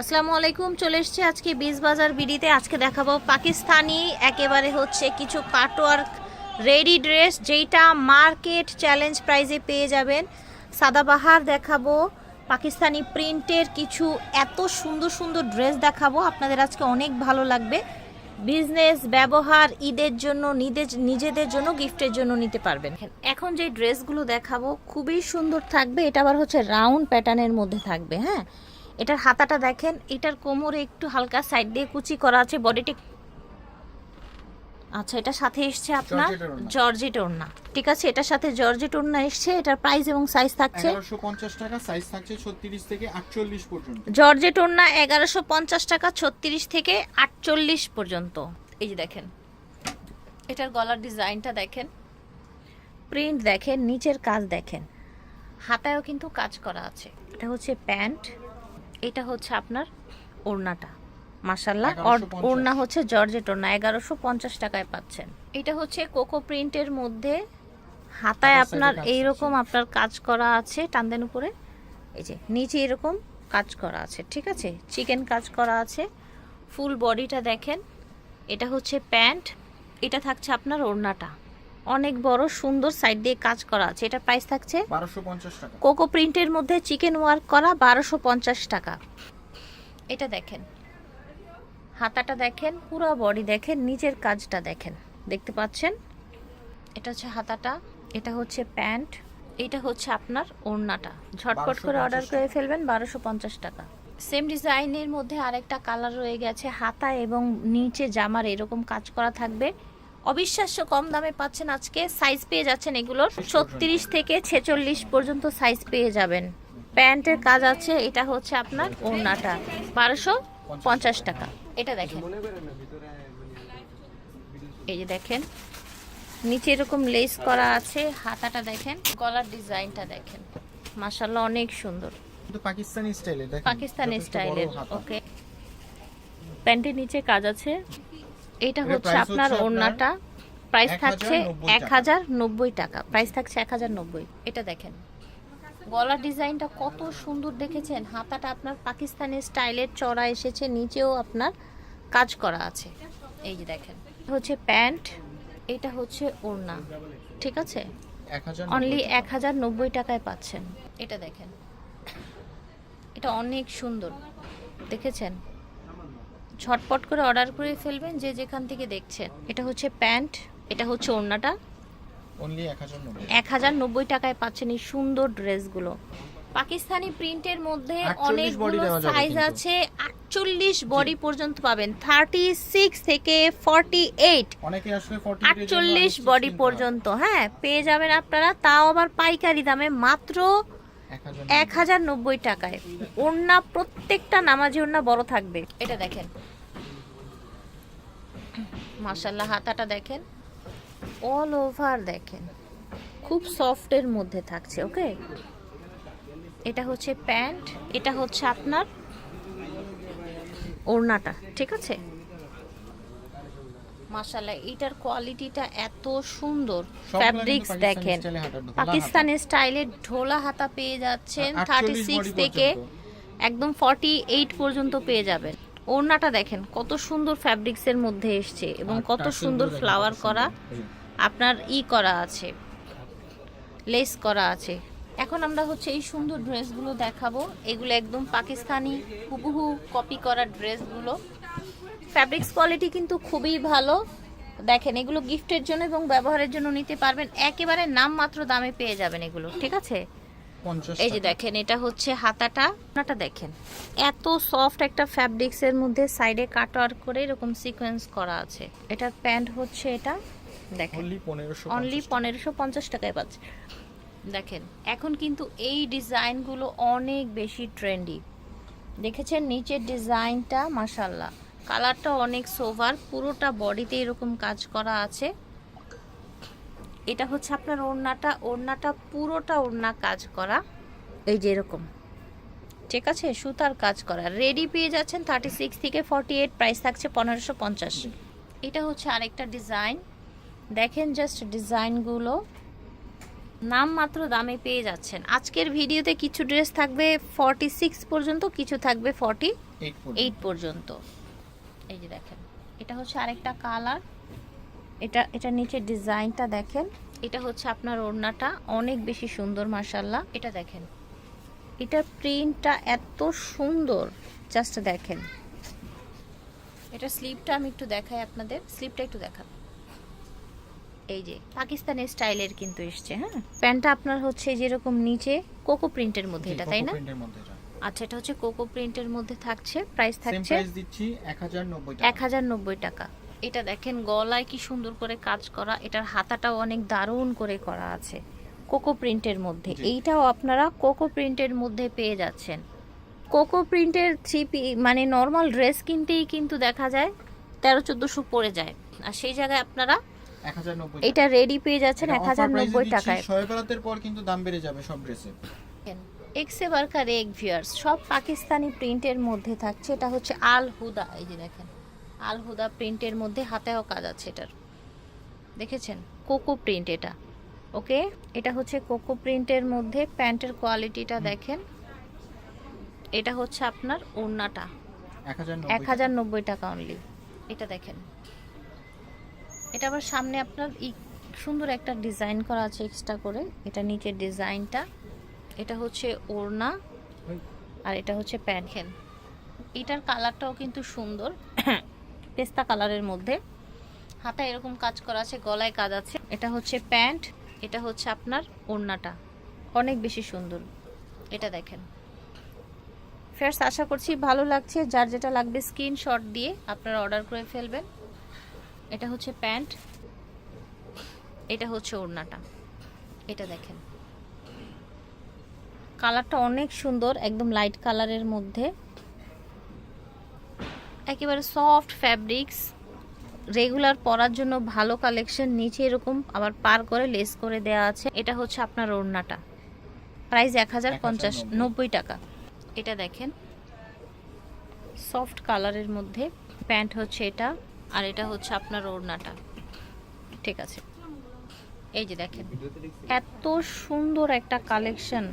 আসসালামু আলাইকুম, চলে এসেছি আজকে বীজ বাজার বিডিতে। আজকে দেখাবো পাকিস্তানি, একেবারে হচ্ছে কিছু কাটওয়ার্ক রেডি ড্রেস, যেইটা মার্কেট চ্যালেঞ্জ প্রাইজে পেয়ে যাবেন। সাদাবাহার দেখাবো, পাকিস্তানি প্রিন্টের কিছু এত সুন্দর সুন্দর ড্রেস দেখাবো। আপনাদের আজকে অনেক ভালো লাগবে। বিজনেস, ব্যবহার, ঈদের জন্য নিজেদের জন্য, গিফটের জন্য নিতে পারবেন। এখন যে ড্রেসগুলো দেখাবো, খুবই সুন্দর থাকবে। এটা আবার হচ্ছে রাউন্ড প্যাটার্নের মধ্যে থাকবে হ্যাঁ? এটার হাতাটা দেখেন এটার কোমরে একটু হালকা সাইড দিয়ে কুচি করা আছে বডিটি আচ্ছা এটার সাথে এসছে আপনার জর্জেট ওড়না। ঠিক আছে এটার সাথে জর্জেট ওড়না এসছে এটার প্রাইস এবং সাইজ থাকছে এগারোশো পঞ্চাশ টাকা সাইজ থাকছে ছত্রিশ থেকে আটচল্লিশ পর্যন্ত। জর্জেট ওড়না এগারোশো পঞ্চাশ টাকা ছত্রিশ থেকে আটচল্লিশ পর্যন্ত। এই যে দেখেন এটার গলার ডিজাইনটা দেখেন। প্রিন্ট দেখেন নিচের কাজ দেখেন। হাতায়ও কিন্তু কাজ করা আছে। এটা হচ্ছে প্যান্ট। এটা হচ্ছে আপনার ওড়নাটা। মাসাল্লাহ 1150 ওড়না হচ্ছে জর্জেট ওড়না এগারোশো পঞ্চাশ টাকায় পাচ্ছেন। এটা হচ্ছে কোকো প্রিন্টের মধ্যে হাতায় আপনার এইরকম আপনার কাজ করা আছে টানদেন উপরে। এই যে নিচে এরকম কাজ করা আছে ঠিক আছে? চিকেন কাজ করা আছে। ফুল বডিটা দেখেন। এটা হচ্ছে প্যান্ট। এটা থাকছে আপনার ওড়নাটা। অনেক বড় সুন্দর সাইড দিয়ে কাজ করা আছে। এটা প্রাইস থাকছে টাকা। কোকো প্রিন্টের মধ্যে চিকেন ওয়ার্ক করা বারোশো পঞ্চাশ টাকা। এটা দেখেন। হাতাটা দেখেন পুরো বডি দেখেন নিচের কাজটা দেখেন। দেখতে পাচ্ছেন? এটা হচ্ছে হাতাটা এটা হচ্ছে প্যান্ট এটা হচ্ছে আপনার ওড়নাটা। ঝটপট করে অর্ডার করে ফেলবেন বারোশো পঞ্চাশ টাকা। সেম ডিজাইনের মধ্যে আরেকটা কালার রয়ে গেছে হাতা এবং নিচে জামার এরকম কাজ করা থাকবে। অবিশ্বাস্য কম দামে পাচ্ছেন আজকে সাইজ পেয়ে যাচ্ছেন এগুলোর। ছত্রিশ থেকে ছেচল্লিশ পর্যন্ত সাইজ পেয়ে যাবেন। প্যান্টের কাজ আছে এটা হচ্ছে আপনার ওড়নাটা। বারোশো পঞ্চাশ টাকা। এটা দেখেন। এই যে দেখেন। নিচে এরকম লেস করা আছে হাতাটা দেখেন গলার ডিজাইনটা দেখেন। মাশাল্লাহ অনেক সুন্দর। পাকিস্তানি স্টাইলে পাকিস্তানি স্টাইলের ওকে প্যান্টের নিচে কাজ আছে। এটা হচ্ছে আপনার ওড়নাটা। প্রাইস থাকছে এক হাজার নব্বই টাকা। প্রাইস থাকছে এক হাজার নব্বই। এটা দেখেন। গলার ডিজাইনটা কত সুন্দর দেখেছেন। হাতাটা আপনার পাকিস্তানি স্টাইলের চড়া এসেছে নিচেও আপনার কাজ করা আছে। এই যে দেখেন। হচ্ছে প্যান্ট এটা হচ্ছে ওড়না। ঠিক আছে? অনলি এক হাজার নব্বই টাকায় পাচ্ছেন। এটা দেখেন। এটা অনেক সুন্দর। দেখেছেন? ঝটপট করে অর্ডার করে ফেলবেন যে যেখান থেকে দেখছেন। এটা হচ্ছে প্যান্ট। এটা হচ্ছে ওড়নাটা। অনলি এক হাজার নব্বই। টাকায় পাচ্ছেন এই সুন্দর ড্রেসগুলো। পাকিস্তানি প্রিন্টের মধ্যে 48 body অনেকগুলো সাইজ আছে আটচল্লিশ বডি পর্যন্ত পাবেন। থার্টি সিক্স থেকে ফর্টি এইট অনেকে আসলে 40 আটচল্লিশ বডি পর্যন্ত হ্যাঁ পেয়ে যাবেন আপনারা। তাও আবার পাইকারি দামে মাত্র এক হাজার নব্বই। টাকায়। ওড়না প্রত্যেকটা নামাজি ওড়না বড় থাকবে। এটা দেখেন। মার্শাল্লাহ হাতাটা দেখেন। অল ওভার দেখেন। খুব সফটের মধ্যে থাকছে ওকে এটা হচ্ছে প্যান্ট এটা হচ্ছে আপনার ওড়নাটা ঠিক আছে? মাশাল্লাহ এটার কোয়ালিটিটা এত সুন্দর। ফ্যাব্রিক্স দেখেন পাকিস্তানি স্টাইলে ঢোলা হাতা। পেয়ে যাচ্ছেন আর 48 থার্টি সিক্স থেকে একদম ফর্টি এইট পর্যন্ত পেয়ে যাবেন। ওড়নাটা দেখেন কত সুন্দর ফ্যাব্রিক্সের মধ্যে এসছে এবং কত সুন্দর ফ্লাওয়ার করা আপনার ই করা আছে লেস করা আছে। এখন আমরা হচ্ছে এই সুন্দর ড্রেসগুলো দেখাবো। এগুলো একদম পাকিস্তানি হুবহু কপি করা ড্রেসগুলো। ফ্যাব্রিক্স কোয়ালিটি কিন্তু খুবই ভালো। দেখেন এগুলো গিফটের জন্য এবং ব্যবহারের জন্য নিতে পারবেন। একেবারে নামমাত্র দামে পেয়ে যাবেন এগুলো ঠিক আছে? 50 এই যে দেখেন এটা হচ্ছে হাতাটা। হাতাটা দেখেন এত সফট একটা ফ্যাব্রিক্স এর মধ্যে সাইডে কাটওয়ার্ক করে এরকম সিকোয়েন্স করা আছে। এটার প্যান্ট হচ্ছে এটা দেখেন। অনলি পনেরোশো পঞ্চাশ টাকায় পাচ্ছে। দেখেন এখন কিন্তু এই ডিজাইনগুলো অনেক বেশি ট্রেন্ডি দেখেছেন নিচের ডিজাইনটা? মাসাল্লাহ কালারটা অনেক সোভার পুরোটা বডিতে এরকম কাজ করা আছে। এটা হচ্ছে আপনার ওড়নাটা ওড়নাটা পুরোটা ওড়না কাজ করা। এই যে এরকম। ঠিক আছে? সুতার কাজ করা। রেডি পেয়ে যাচ্ছেন থার্টি সিক্স থেকে ফর্টি এইট প্রাইস থাকছে পনেরোশো পঞ্চাশ। এটা হচ্ছে আরেকটা ডিজাইন দেখেন জাস্ট ডিজাইনগুলো নাম মাত্র দামে পেয়ে যাচ্ছেন। আজকের ভিডিওতে কিছু ড্রেস থাকবে ফর্টি সিক্স পর্যন্ত কিছু থাকবে ফর্টি এইট পর্যন্ত। এইট পর্যন্ত। এই যে দেখেন। এটা হচ্ছে আরেকটা কালার এটা এটা নিচে ডিজাইনটা দেখেন। এটা হচ্ছে আপনার ওড়নাটা অনেক বেশি সুন্দর মার্শাল্লাহ এটা দেখেন। এটার প্রিন্টটা এত সুন্দর জাস্ট দেখেন। এটা স্লিপটা আমি একটু দেখাই আপনাদের। স্লিপটা একটু দেখান। এই যে পাকিস্তানি স্টাইলের কিন্তু এসছে হ্যাঁ? প্যান্টটা আপনার হচ্ছে যেরকম নিচে কোকো প্রিন্টের মধ্যে এটা তাই না? আচ্ছা এটা হচ্ছে কোকো প্রিন্টের মধ্যে থাকছে প্রাইস থাকছে প্রাইস দিচ্ছি 1090 এক হাজার নব্বই টাকা। এটা দেখেন গলায় কি সুন্দর করে কাজ করা এটার হাতাটাও অনেক দারুণ করে করা আছে কোকো প্রিন্টের মধ্যে। এইটাও আপনারা কোকো প্রিন্টের মধ্যে পেয়ে যাচ্ছেন। কোকো প্রিন্টের থ্রি পি মানে নর্মাল ড্রেস কিনতেই কিন্তু দেখা যায় তেরো চোদ্দোশো পড়ে যায়। আর সেই জায়গায় আপনারা এটা রেডি পেয়ে যাচ্ছেন এক হাজার নব্বই টাকায়। পর কিন্তু দাম বেড়ে যাবে সব ড্রেসে। এক্সে বার্কার এক ভিয়ার্স সব পাকিস্তানি প্রিন্টের মধ্যে থাকছে এটা হচ্ছে আল হুদা এই যে দেখেন। আল হুদা প্রিন্টের মধ্যে হাতেও কাজ আছে এটার। দেখেছেন? কোকো প্রিন্ট এটা। ওকে? এটা হচ্ছে কোকো প্রিন্টের মধ্যে প্যান্টের কোয়ালিটিটা দেখেন। এটা হচ্ছে আপনার ওড়নাটা। এক হাজার নব্বই টাকা। অনলি এটা দেখেন। এটা আবার সামনে আপনার ই সুন্দর একটা ডিজাইন করা আছে এক্সট্রা করে। এটা নিচের ডিজাইনটা। এটা হচ্ছে ওড়না। আর এটা হচ্ছে প্যান্ট। এটার কালারটাও কিন্তু সুন্দর। পেস্তা কালারের মধ্যে। হাতা এরকম কাজ করা আছে, গলায় কাজ আছে। এটা হচ্ছে প্যান্ট, এটা হচ্ছে আপনার ওড়নাটা। অনেক বেশি সুন্দর। এটা দেখেন। ফ্রেন্ডস, আশা করছি ভালো লাগছে। যার যেটা লাগবে স্ক্রিনশট দিয়ে আপনারা অর্ডার করে ফেলবেন। এটা হচ্ছে প্যান্ট, এটা হচ্ছে ওড়নাটা। এটা দেখেন। কালারটা অনেক সুন্দর, একদম লাইট কালারের মধ্যে। একেবারে সফট ফ্যাব্রিক্স রেগুলার পরার জন্য ভালো কালেকশন নিচে এরকম আবার পার করে লেস করে দেওয়া আছে। এটা হচ্ছে আপনার ওড়নাটা। প্রাইস এক হাজার পঞ্চাশ নব্বই। টাকা। এটা দেখেন। সফট কালারের মধ্যে প্যান্ট হচ্ছে এটা আর এটা হচ্ছে আপনার ওড়নাটা। ঠিক আছে। এই যে দেখেন। এত সুন্দর একটা কালেকশন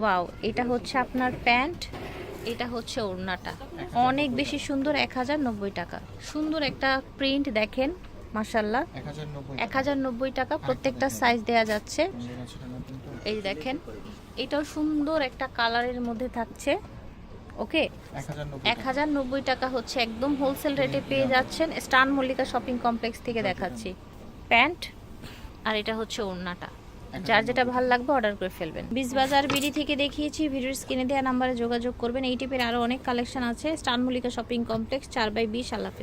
ওয়াও এটা হচ্ছে আপনার প্যান্ট এটা হচ্ছে ওড়নাটা। অনেক বেশি সুন্দর এক হাজার নব্বই টাকা। সুন্দর একটা প্রিন্ট দেখেন মাসাল্লাহ 1090 এক হাজার নব্বই টাকা প্রত্যেকটা সাইজ দেয়া যাচ্ছে। নতুন তো। এই দেখেন এটাও সুন্দর একটা কালারের মধ্যে থাকছে। ওকে এক হাজার নব্বই টাকা। হচ্ছে একদম হোলসেল রেটে পেয়ে যাচ্ছেন স্টান মল্লিকা শপিং কমপ্লেক্স থেকে দেখাচ্ছি। প্যান্ট আর এটা হচ্ছে ওড়নাটা। যার যেটা ভালো লাগবে অর্ডার করে ফেলবেন। বিজবাজার বিডি থেকে দেখিয়েছি, ভিডিওর স্ক্রিনে দেওয়া নাম্বারে যোগাযোগ করবেন। এই টিপের আরও অনেক কালেকশন আছে। স্টান মল্লিকা শপিং কমপ্লেক্স চার বাই বিশ আল্লাহ হাফেজ।